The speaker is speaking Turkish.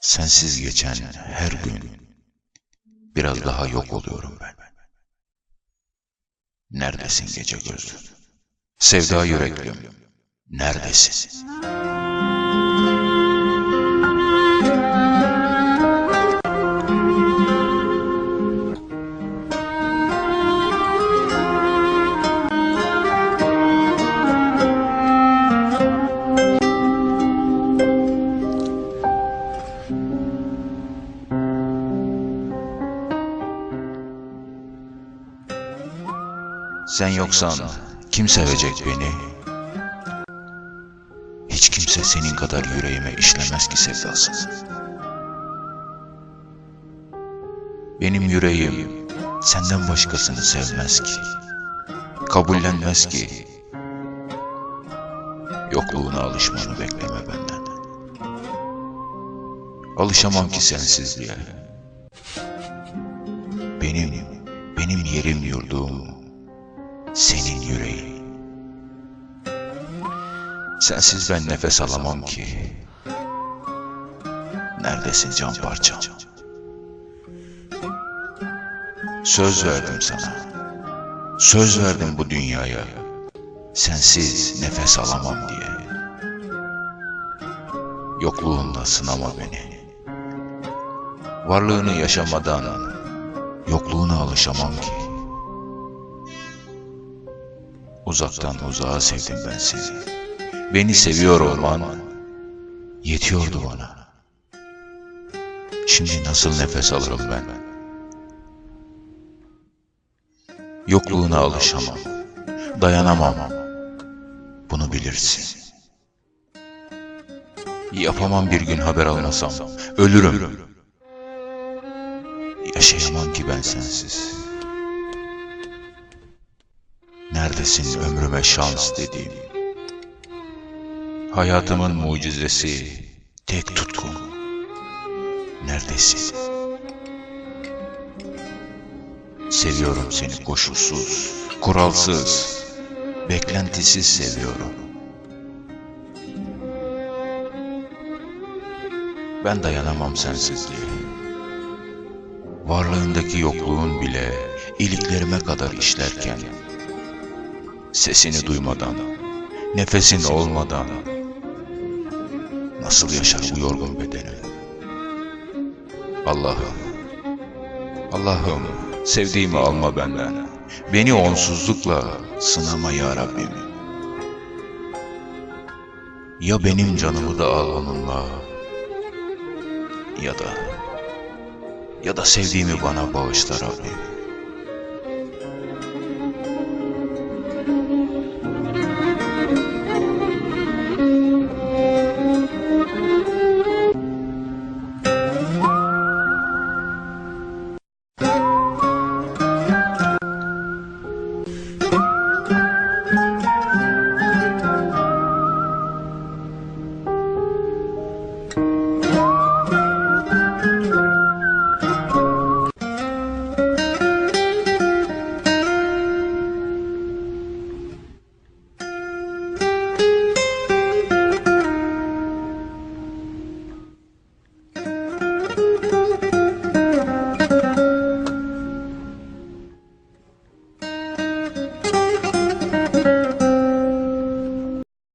Sensiz geçen her gün biraz daha yok oluyorum ben. Neredesin gece gözlü? Sevda yüreklüm, neredesin? Sen yoksan kim sevecek beni? Hiç kimse senin kadar yüreğime işlemez ki sevdası. Benim yüreğim senden başkasını sevmez ki. Kabullenmez ki. Yokluğuna alışmanı bekleme benden. Alışamam ki sensizliğe. Benim, benim yerim yurdum senin yüreğin. Sensiz ben nefes alamam ki. Neredesin can parçam? Söz verdim sana. Söz verdim bu dünyaya. Sensiz nefes alamam diye. Yokluğunla sınama beni. Varlığını yaşamadan yokluğuna alışamam ki. Uzaktan uzağa sevdim ben seni. Beni seviyor olman yetiyordu bana. Şimdi nasıl nefes alırım ben? Yokluğuna alışamam. Dayanamam. Bunu bilirsin. Yapamam bir gün haber almasam. Ölürüm. Yaşayamam ki ben sensiz. Neredesin ömrüme şans dediğim? Hayatımın mucizesi, tek tutkum. Neredesin? Seviyorum seni koşulsuz, kuralsız, beklentisiz seviyorum. Ben dayanamam sensizliğe. Varlığındaki yokluğun bile iliklerime kadar işlerken Sesini duymadan, nefesin olmadan nasıl yaşar bu yorgun bedenim? Allah'ım, Allah'ım sevdiğimi alma benden. Beni onsuzlukla sınama ya Rabbim. Ya benim canımı da al onunla ya da ya da sevdiğimi bana bağışla Rabbim.